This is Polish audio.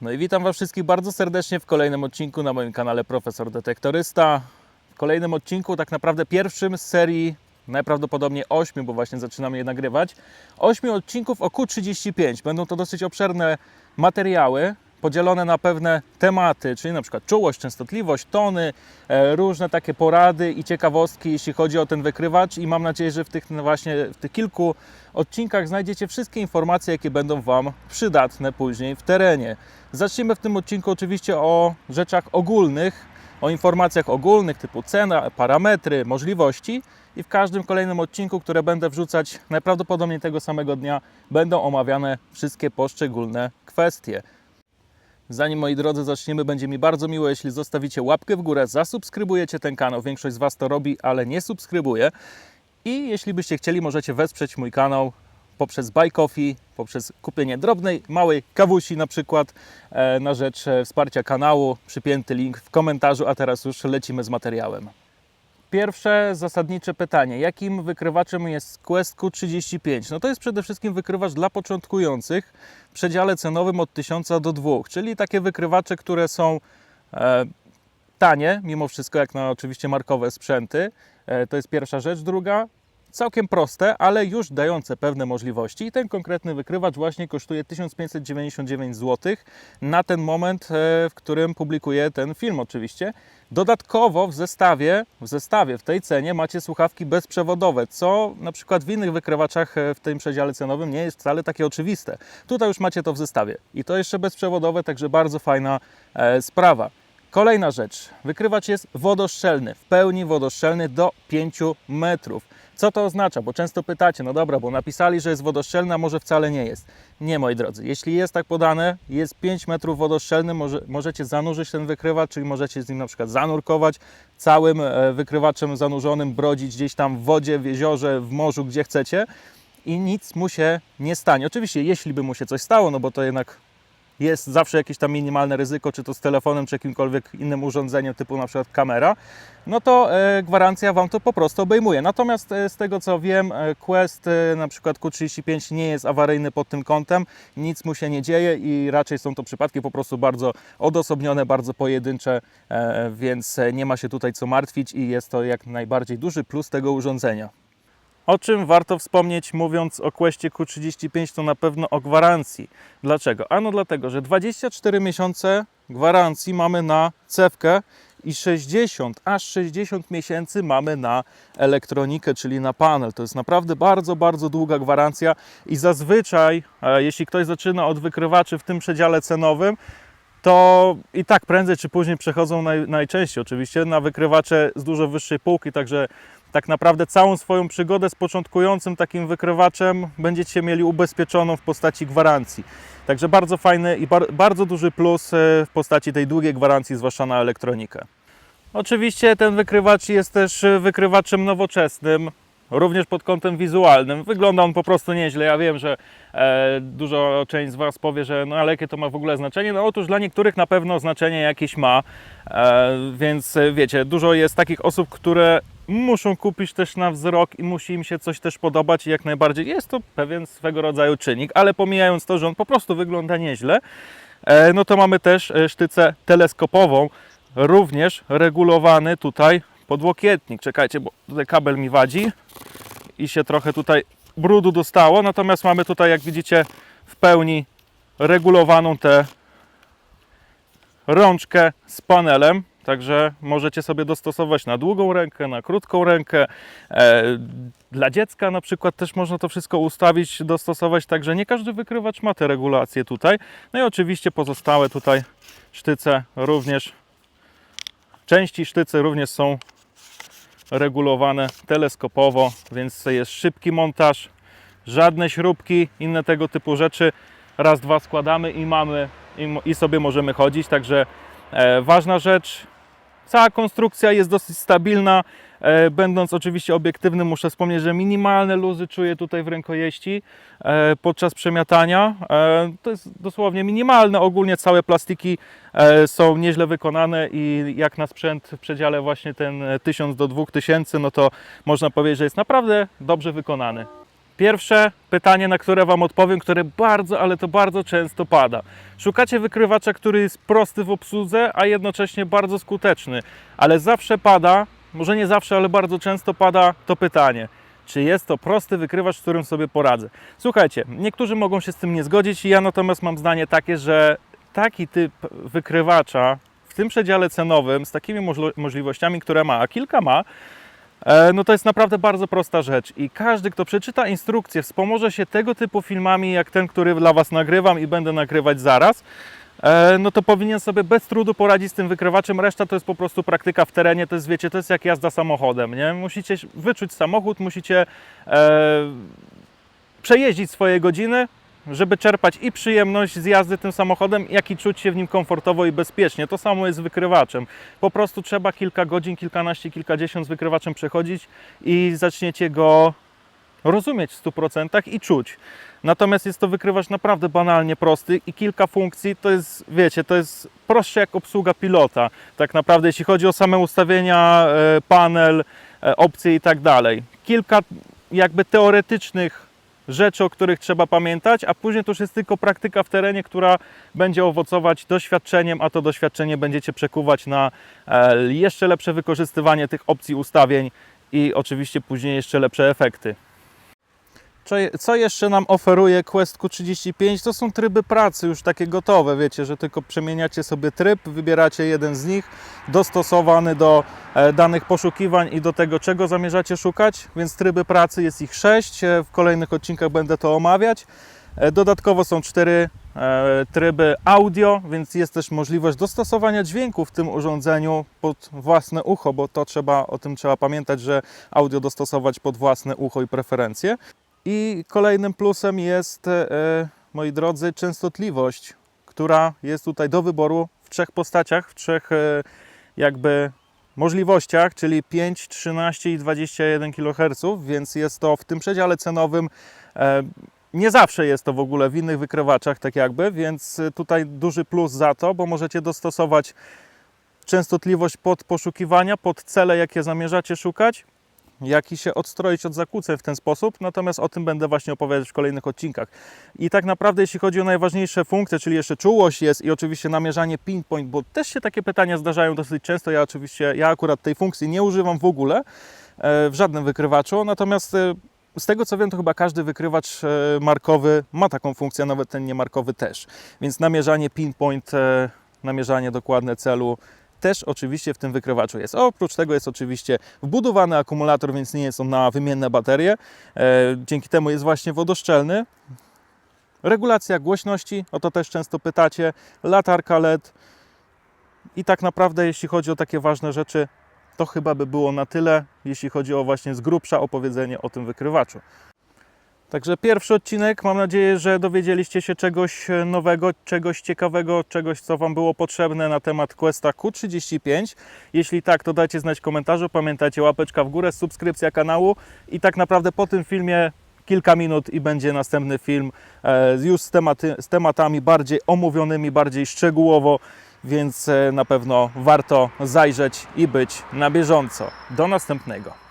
No i witam Was wszystkich bardzo serdecznie w kolejnym odcinku na moim kanale Profesor Detektorysta. W kolejnym odcinku, tak naprawdę pierwszym z serii, najprawdopodobniej ośmiu, bo właśnie zaczynamy je nagrywać, ośmiu odcinków o Q35. Będą to dosyć obszerne materiały, podzielone na pewne tematy, czyli na przykład czułość, częstotliwość, tony, e, różne takie porady i ciekawostki, jeśli chodzi o ten wykrywacz i mam nadzieję, że w tych no właśnie w tych kilku odcinkach znajdziecie wszystkie informacje, jakie będą Wam przydatne później w terenie. Zacznijmy w tym odcinku oczywiście o rzeczach ogólnych, o informacjach ogólnych typu cena, parametry, możliwości i w każdym kolejnym odcinku, które będę wrzucać najprawdopodobniej tego samego dnia, będą omawiane wszystkie poszczególne kwestie. Zanim moi drodzy zaczniemy, będzie mi bardzo miło, jeśli zostawicie łapkę w górę, zasubskrybujecie ten kanał. Większość z Was to robi, ale nie subskrybuje. I jeśli byście chcieli, możecie wesprzeć mój kanał poprzez Buy Coffee, poprzez kupienie drobnej, małej kawusi na przykład e, na rzecz e, wsparcia kanału. Przypięty link w komentarzu, a teraz już lecimy z materiałem. Pierwsze zasadnicze pytanie. Jakim wykrywaczem jest Quest Q35? No to jest przede wszystkim wykrywacz dla początkujących w przedziale cenowym od 1000 do 2, czyli takie wykrywacze, które są e, tanie, mimo wszystko, jak na oczywiście markowe sprzęty. E, to jest pierwsza rzecz. Druga, całkiem proste, ale już dające pewne możliwości. I ten konkretny wykrywacz właśnie kosztuje 1599 zł na ten moment, e, w którym publikuję ten film oczywiście. Dodatkowo w zestawie, w zestawie w tej cenie macie słuchawki bezprzewodowe, co na przykład w innych wykrywaczach e, w tym przedziale cenowym nie jest wcale takie oczywiste. Tutaj już macie to w zestawie i to jeszcze bezprzewodowe, także bardzo fajna e, sprawa. Kolejna rzecz. Wykrywacz jest wodoszczelny, w pełni wodoszczelny do 5 metrów. Co to oznacza? Bo często pytacie, no dobra, bo napisali, że jest wodoszczelny, a może wcale nie jest. Nie, moi drodzy. Jeśli jest tak podane, jest 5 metrów wodoszczelny, może, możecie zanurzyć ten wykrywacz, czyli możecie z nim na przykład zanurkować, całym e, wykrywaczem zanurzonym brodzić gdzieś tam w wodzie, w jeziorze, w morzu, gdzie chcecie i nic mu się nie stanie. Oczywiście, jeśli by mu się coś stało, no bo to jednak jest zawsze jakieś tam minimalne ryzyko, czy to z telefonem, czy jakimkolwiek innym urządzeniem, typu na przykład kamera, no to e, gwarancja Wam to po prostu obejmuje. Natomiast e, z tego co wiem, e, Quest na przykład Q35 nie jest awaryjny pod tym kątem, nic mu się nie dzieje i raczej są to przypadki po prostu bardzo odosobnione, bardzo pojedyncze, więc nie ma się tutaj co martwić i jest to jak najbardziej duży plus tego urządzenia. O czym warto wspomnieć, mówiąc o Questie Q35, to na pewno o gwarancji. Dlaczego? Ano dlatego, że 24 miesiące gwarancji mamy na cewkę i 60, aż 60 miesięcy mamy na elektronikę, czyli na panel. To jest naprawdę bardzo, bardzo długa gwarancja i zazwyczaj, e, jeśli ktoś zaczyna od wykrywaczy w tym przedziale cenowym, to i tak prędzej czy później przechodzą naj, najczęściej oczywiście na wykrywacze z dużo wyższej półki, także tak naprawdę całą swoją przygodę z początkującym takim wykrywaczem będziecie mieli ubezpieczoną w postaci gwarancji. Także bardzo fajny i bar bardzo duży plus e, w postaci tej długiej gwarancji, zwłaszcza na elektronikę. Oczywiście ten wykrywacz jest też e, wykrywaczem nowoczesnym, również pod kątem wizualnym. Wygląda on po prostu nieźle. Ja wiem, że e, dużo część z Was powie, że no ale jakie to ma w ogóle znaczenie. No otóż dla niektórych na pewno znaczenie jakieś ma, e, więc e, wiecie, dużo jest takich osób, które muszą kupić też na wzrok i musi im się coś też podobać i jak najbardziej jest to pewien swego rodzaju czynnik, ale pomijając to, że on po prostu wygląda nieźle, e, no to mamy też e, sztycę teleskopową, również regulowany tutaj podłokietnik. Czekajcie, bo tutaj kabel mi wadzi i się trochę tutaj brudu dostało, natomiast mamy tutaj, jak widzicie, w pełni regulowaną tę rączkę z panelem. Także możecie sobie dostosować na długą rękę, na krótką rękę. E, dla dziecka na przykład też można to wszystko ustawić, dostosować, także nie każdy wykrywacz ma te regulacje tutaj. No i oczywiście pozostałe tutaj sztyce również, części sztyce również są regulowane teleskopowo, więc jest szybki montaż, żadne śrubki, inne tego typu rzeczy. Raz, dwa składamy i mamy i, i sobie możemy chodzić, także e, ważna rzecz, Cała konstrukcja jest dosyć stabilna. E, Będąc oczywiście obiektywnym, muszę wspomnieć, że minimalne luzy czuję tutaj w rękojeści e, podczas przemiatania. E, To jest dosłownie minimalne. Ogólnie całe plastiki są nieźle wykonane i jak na sprzęt w przedziale właśnie ten e, 1000 do 2000, no to można powiedzieć, że jest naprawdę dobrze wykonany. Pierwsze pytanie, na które Wam odpowiem, które bardzo, ale to bardzo często pada. Szukacie wykrywacza, który jest prosty w obsłudze, a jednocześnie bardzo skuteczny, ale zawsze pada, może nie zawsze, ale bardzo często pada to pytanie. Czy jest to prosty wykrywacz, z którym sobie poradzę? Słuchajcie, niektórzy mogą się z tym nie zgodzić, ja natomiast mam zdanie takie, że taki typ wykrywacza w tym przedziale cenowym, z takimi możliwościami, które ma, a kilka ma, no to jest naprawdę bardzo prosta rzecz i każdy, kto przeczyta instrukcję, wspomoże się tego typu filmami, jak ten, który dla Was nagrywam i będę nagrywać zaraz, e, no to powinien sobie bez trudu poradzić z tym wykrywaczem. Reszta to jest po prostu praktyka w terenie, to jest, wiecie, to jest jak jazda samochodem, nie? Musicie wyczuć samochód, musicie e, przejeździć swoje godziny, żeby czerpać i przyjemność z jazdy tym samochodem, jak i czuć się w nim komfortowo i bezpiecznie. To samo jest z wykrywaczem. Po prostu trzeba kilka godzin, kilkanaście, kilkadziesiąt z wykrywaczem przechodzić i zaczniecie go rozumieć w 100% i czuć. Natomiast jest to wykrywacz naprawdę banalnie prosty i kilka funkcji to jest, wiecie, to jest prostsze jak obsługa pilota. Tak naprawdę, jeśli chodzi o same ustawienia, e, panel, e, opcje i tak dalej. Kilka jakby teoretycznych rzeczy, o których trzeba pamiętać, a później to już jest tylko praktyka w terenie, która będzie owocować doświadczeniem, a to doświadczenie będziecie przekuwać na e, jeszcze lepsze wykorzystywanie tych opcji ustawień i oczywiście później jeszcze lepsze efekty. Co, jeszcze nam oferuje Quest Q35? To są tryby pracy już takie gotowe, wiecie, że tylko przemieniacie sobie tryb, wybieracie jeden z nich, dostosowany do e, danych poszukiwań i do tego, czego zamierzacie szukać, więc tryby pracy jest ich sześć. E, W kolejnych odcinkach będę to omawiać. E, Dodatkowo są cztery tryby audio, więc jest też możliwość dostosowania dźwięku w tym urządzeniu pod własne ucho, bo to trzeba, o tym trzeba pamiętać, że audio dostosować pod własne ucho i preferencje. I kolejnym plusem jest, e, moi drodzy, częstotliwość, która jest tutaj do wyboru w trzech postaciach, w trzech e, jakby możliwościach, czyli 5, 13 i 21 kHz, więc jest to w tym przedziale cenowym. e, Nie zawsze jest to w ogóle w innych wykrywaczach, tak jakby, więc e, tutaj duży plus za to, bo możecie dostosować częstotliwość pod poszukiwania, pod cele, jakie zamierzacie szukać jak i się odstroić od zakłóceń w ten sposób, natomiast o tym będę właśnie opowiadać w kolejnych odcinkach. I tak naprawdę jeśli chodzi o najważniejsze funkcje, czyli jeszcze czułość jest i oczywiście namierzanie pinpoint, bo też się takie pytania zdarzają dosyć często, ja oczywiście, ja akurat tej funkcji nie używam w ogóle e, w żadnym wykrywaczu, natomiast e, z tego co wiem, to chyba każdy wykrywacz e, markowy ma taką funkcję, nawet ten niemarkowy też. Więc namierzanie pinpoint, namierzanie dokładne celu też oczywiście w tym wykrywaczu jest. Oprócz tego jest oczywiście wbudowany akumulator, więc nie jest on na wymienne baterie. E, dzięki temu jest właśnie wodoszczelny. Regulacja głośności, o to też często pytacie. Latarka LED. I tak naprawdę, jeśli chodzi o takie ważne rzeczy, to chyba by było na tyle, jeśli chodzi o właśnie z grubsza opowiedzenie o tym wykrywaczu. Także pierwszy odcinek. Mam nadzieję, że dowiedzieliście się czegoś nowego, czegoś ciekawego, czegoś, co Wam było potrzebne na temat Questa Q35. Jeśli tak, to dajcie znać w komentarzu. Pamiętajcie, łapeczka w górę, subskrypcja kanału i tak naprawdę po tym filmie kilka minut i będzie następny film e, już z, tematy, z tematami bardziej omówionymi, bardziej szczegółowo, więc e, na pewno warto zajrzeć i być na bieżąco. Do następnego.